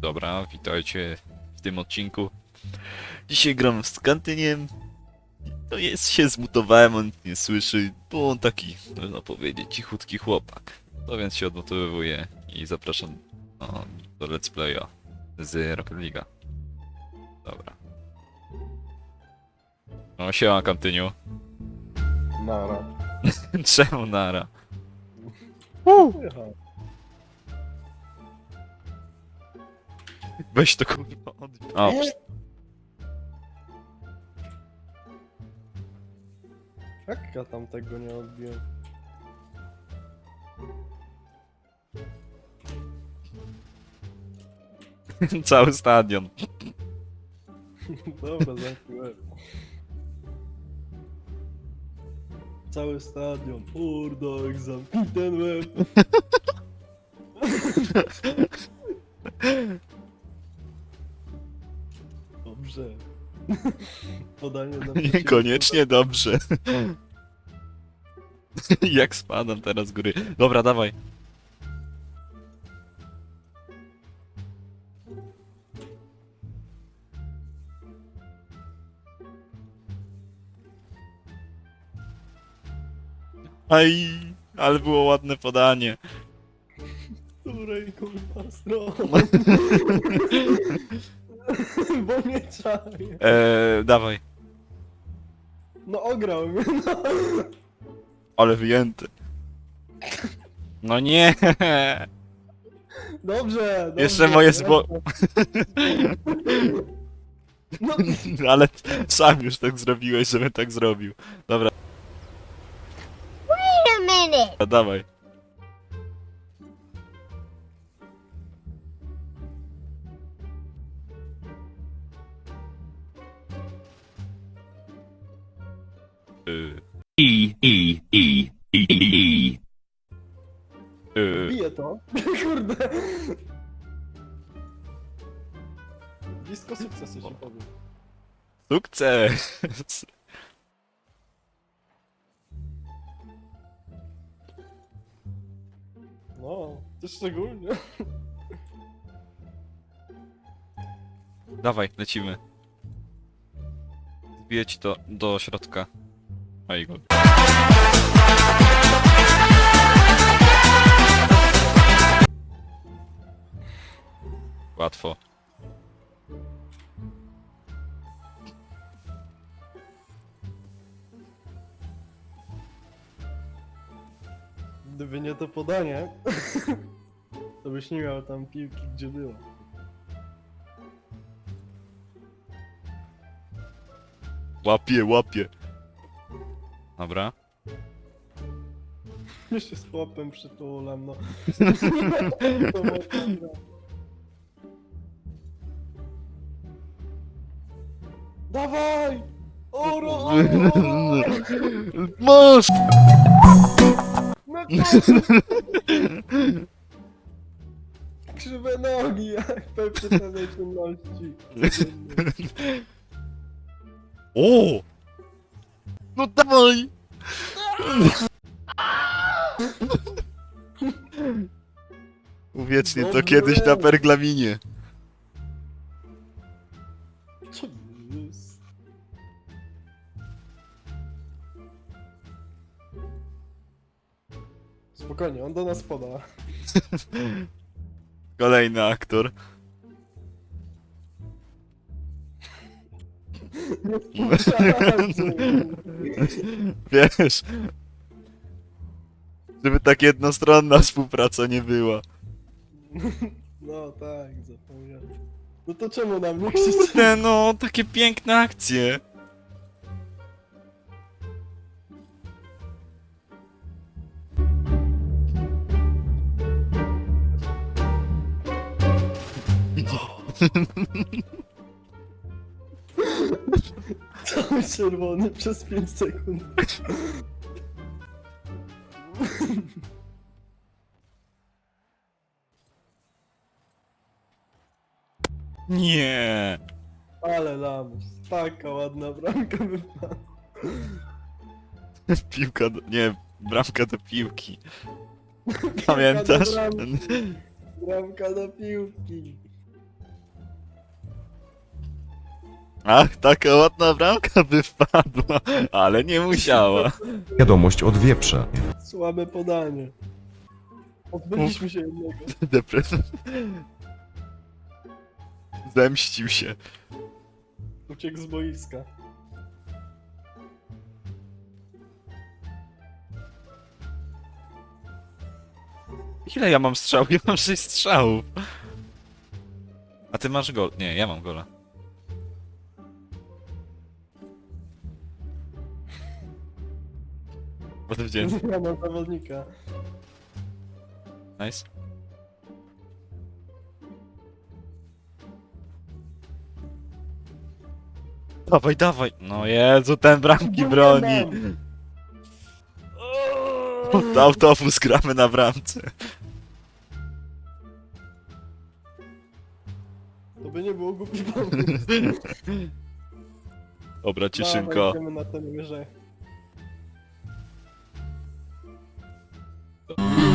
Dobra, witajcie w tym odcinku. Dzisiaj gram z Kantyniem. No jest, się zmutowałem, on nie słyszy, bo on taki, można powiedzieć, cichutki chłopak. No więc się odmotowywuje i zapraszam no, do let's playa z Rocket League'a. Dobra. No siema Kantyniu. Nara. Czemu nara? Jechał. Weź to kurwa. O, Jak ja tam tego nie odbiłem? cały stadion. Dobra, zamknąłem. Cały stadion. Urdok, zamknij ten łeb. Podanie na Niekoniecznie dobrze. Jak spadam teraz z góry. Dobra, dawaj. Aj, ale było ładne podanie. Której kurwa strony? Bo nie czaję. Eee, dawaj. No ograł mnie, no. Ale wyjęty. No nie. Dobrze, dobrze. Jeszcze moje zbo- No, Ale sam już tak zrobiłeś, żebym tak zrobił. Dobra, Wait a minute. dawaj. Y, E E E E E. y, bije to. Kurde. Blisko sukcesu się powiem. Sukces! No, to szczególnie. Dawaj, lecimy. Zbiję ci to do środka. A i gol. Łatwo. Gdyby nie to podanie, to byś nie miał tam piłki, gdzie było. Łapie, łapie. Dobra. Jeszcze z chłopem przytulam, no. To było dobre. Dawaj! Oro, oro, oro! Masz! Krzywe nogi, jak pewnie pewnej czynności. O! No dawaj! Uwiecznię to Dobre. kiedyś na perglaminie. Co jest? Spokojnie, on do nas poda. Kolejny aktor. Wiesz. Żeby tak jednostronna współpraca nie była. No tak, zapomniałem. No to czemu nam nie krzyczy? Kurde, no, takie piękne akcje. czerwony przez 5 sekund. Nie. Ale lamus. Taka ładna bramka wypadła. Piłka do... Nie, bramka do piłki. Pamiętasz? Bramka do piłki. Ach, taka ładna bramka by wpadła, ale nie musiała. Wiadomość od wieprza. Słabe podanie. Odbyliśmy się jednego. Depresja. Zemścił się. Uciekł z boiska. Ile ja mam strzał? Ja mam 6 strzałów. A ty masz gol. Nie, ja mam gola. Widziałem. Ja mam zawodnika. Nice. Dawaj, dawaj. No Jezu, ten bramki broni. Pod autobus gramy na bramce. To by nie było głupi pomysł. Dobra, Dawaj, cieszynko. idziemy na tę Bye.